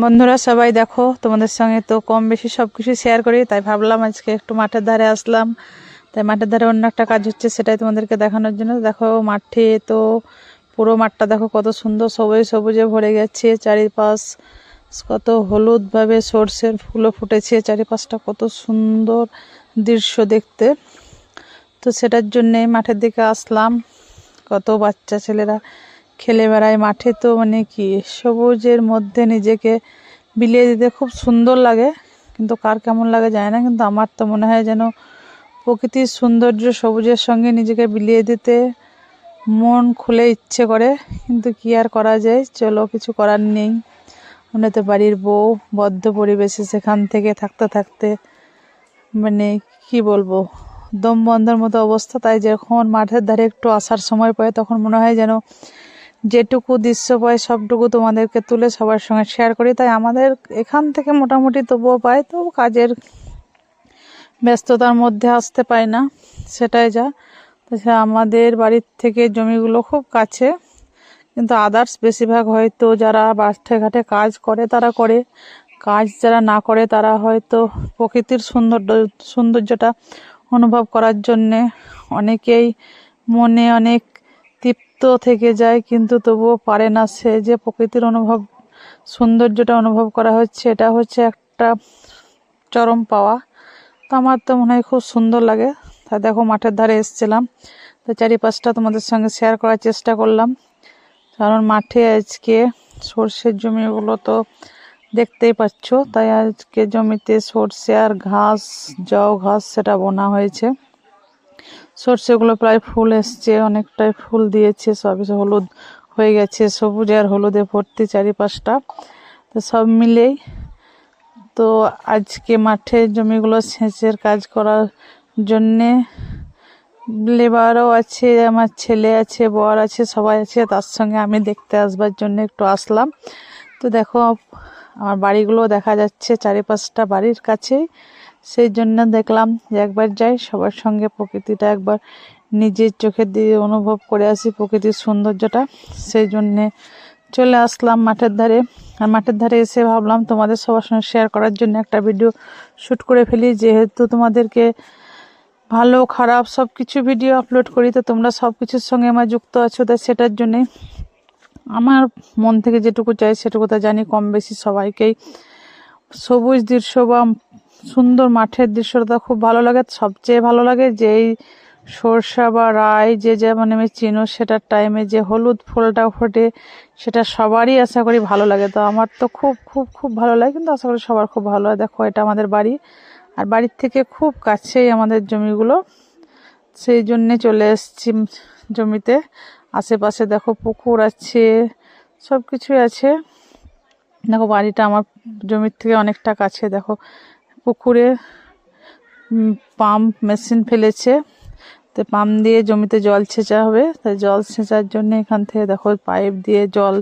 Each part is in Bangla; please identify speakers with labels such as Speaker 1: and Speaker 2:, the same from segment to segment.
Speaker 1: বন্ধুরা, সবাই দেখো, তোমাদের সঙ্গে তো কম বেশি সব কিছু শেয়ার করি, তাই ভাবলাম আজকে একটু মাঠের ধারে আসলাম। তাই মাঠের ধারে অন্য একটা কাজ হচ্ছে, সেটাই তোমাদেরকে দেখানোর জন্য। দেখো, মাঠে তো পুরো মাঠটা দেখো কত সুন্দর সবুজে সবুজে ভরে গেছে, চারিপাশ কত হলুদভাবে সর্ষের ফুলও ফুটেছে, চারিপাশটা কত সুন্দর দৃশ্য দেখতে। তো সেটার জন্যে মাঠের দিকে আসলাম। কত বাচ্চা ছেলেরা খেলে বেড়ায়। মাঠে তো মানে কি, সবুজের মধ্যে নিজেকে বিলিয়ে দিতে খুব সুন্দর লাগে। কিন্তু কার কেমন লাগে যায় না, কিন্তু আমার তো মনে হয় যেন প্রকৃতির সৌন্দর্য সবুজের সঙ্গে নিজেকে বিলিয়ে দিতে মন খুলে ইচ্ছে করে। কিন্তু কি আর করা যায়? চলো, কিছু করার নেই। আমরা তো বাড়ির বউ বদ্ধ পরিবেশে সেখান থেকে থাকতে থাকতে মানে কি বলব, দম বন্ধের মতো অবস্থা। তাই যখন মাঠের ধারে একটু আসার সময় পাই তখন মনে হয় যেন যেটুকু দৃশ্য পাই সবটুকু তোমাদেরকে তুলে সবার সঙ্গে শেয়ার করি। তাই আমাদের এখান থেকে মোটামুটি তবুও পাই তো কাজের ব্যস্ততার মধ্যে আসতে পাই না, সেটাই যা। তাছাড়া আমাদের বাড়ির থেকে জমিগুলো খুব কাছে, কিন্তু আদার্স বেশিরভাগ হয়তো যারা বাসে ঘাটে কাজ করে, তারা করে। কাজ যারা না করে, তারা হয়তো প্রকৃতির সৌন্দর্য, সৌন্দর্যটা অনুভব করার জন্যে অনেকেই মনে অনেক তৃপ্ত থেকে যায়, কিন্তু তবুও পারে না। সে যে প্রকৃতির অনুভব, সৌন্দর্যটা অনুভব করা হচ্ছে, এটা হচ্ছে একটা চরম পাওয়া। তো আমার তো মনে হয় খুব সুন্দর লাগে। তা দেখো, মাঠের ধারে এসেছিলাম। তো চারিপাশটা তোমাদের সঙ্গে শেয়ার করার চেষ্টা করলাম। কারণ মাঠে আজকে সর্ষের জমিগুলো তো দেখতেই পাচ্ছ। তাই আজকে জমিতে সর্ষে আর ঘাস, জও ঘাস সেটা বোনা হয়েছে। সর্ষেগুলো প্রায় ফুল এসছে, অনেকটাই ফুল দিয়েছে, সবই হলুদ হয়ে গেছে, সবুজ আর হলুদে ভর্তি চারিপাশটা। তো সব মিলেই তো আজকে মাঠে জমিগুলো সেচের কাজ করার জন্যে লেবারও আছে, আমার ছেলে আছে, বর আছে, সবাই আছে, তার সঙ্গে আমি দেখতে আসবার জন্য একটু আসলাম। তো দেখো, আমার বাড়িগুলো দেখা যাচ্ছে, চারিপাশটা বাড়ির কাছেই। সেই জন্য দেখলাম একবার যাই, সবার সঙ্গে প্রকৃতিটা একবার নিজের চোখে দিয়ে অনুভব করে আসি প্রকৃতির সৌন্দর্যটা। সেই জন্যে চলে আসলাম মাঠের ধারে। আর মাঠের ধারে এসে ভাবলাম তোমাদের সবার সঙ্গে শেয়ার করার জন্য একটা ভিডিও শ্যুট করে ফেলি। যেহেতু তোমাদেরকে ভালো, খারাপ সব কিছু ভিডিও আপলোড করি, তো তোমরা সব কিছুর সঙ্গে আমার যুক্ত আছো তাই সেটার জন্যে আমার মন থেকে যেটুকু চাই সেটুকু তা জানি কম বেশি সবাইকেই। সবুজ দৃশ্য বা সুন্দর মাঠের দৃশ্যটা খুব ভালো লাগে। সবচেয়ে ভালো লাগে যেই সরষা বা রায় যে যেমন আমি চিনো, সেটার টাইমে যে হলুদ ফুলটা ফোটে, সেটা সবারই আশা করি ভালো লাগে। তো আমার তো খুব খুব খুব ভালো লাগে, কিন্তু আশা করি সবার খুব ভালো লাগে দেখো, এটা আমাদের বাড়ি। আর বাড়ির থেকে খুব কাছেই আমাদের জমিগুলো। সেই জন্যে চলে এসছি জমিতে। আশেপাশে দেখো পুকুর আছে সব কিছুই আছে। দেখো বাড়িটা আমার জমির থেকে অনেকটা কাছে। দেখো পুকুরে পাম্প মেশিন ফেলেছে। তো পাম্প দিয়ে জমিতে জল ছেঁচা হবে। তাই জল ছেঁচার জন্য এখান থেকে দেখো পাইপ দিয়ে জল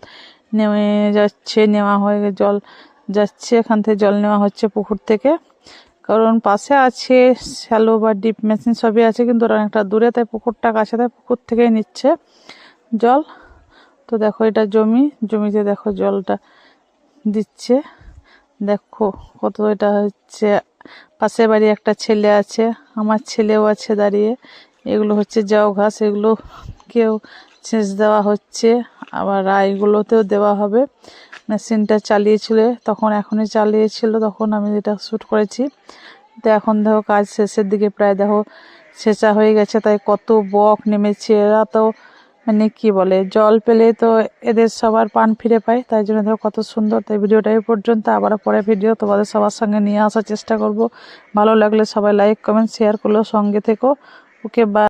Speaker 1: নেমে যাচ্ছে, নেওয়া হয়ে জল যাচ্ছে। এখান থেকে জল নেওয়া হচ্ছে পুকুর থেকে। কারণ পাশে আছে শ্যালো বা ডিপ মেশিন সবই আছে, কিন্তু ওরা অনেকটা দূরে, তাই পুকুরটা কাছে, তাই পুকুর থেকেই নিচ্ছে জল। তো দেখো এটা জমি। জমিতে দেখো জলটা দিচ্ছে। দেখো কত এটা হচ্ছে পাশে বাড়ি একটা ছেলে আছে, আমার ছেলেও আছে দাঁড়িয়ে। এগুলো হচ্ছে জাউ ঘাস, এগুলো কেউ ছেঁচ দেওয়া হচ্ছে, আবার রায়গুলোতেও দেওয়া হবে। মেশিনটা চালিয়েছিল, তখন এখনই চালিয়েছিল, তখন আমি এটা শ্যুট করেছি। তো এখন দেখো কাজ শেষের দিকে, প্রায় দেখো ছেঁচা হয়ে গেছে, তাই কত বক নেমেছে। এরা তো মানে কি বলে, জল পেলে তো এদের সবার পান ফিরে পায়, তাই জন্য দেখো কত সুন্দর। তাই ভিডিওটা এই পর্যন্ত আবার পরে ভিডিও তোমাদের সবার সঙ্গে নিয়ে আসার চেষ্টা করব। ভালো লাগলে সবাই লাইক কমেন্ট শেয়ার করল, সঙ্গে থেকো। ওকে বা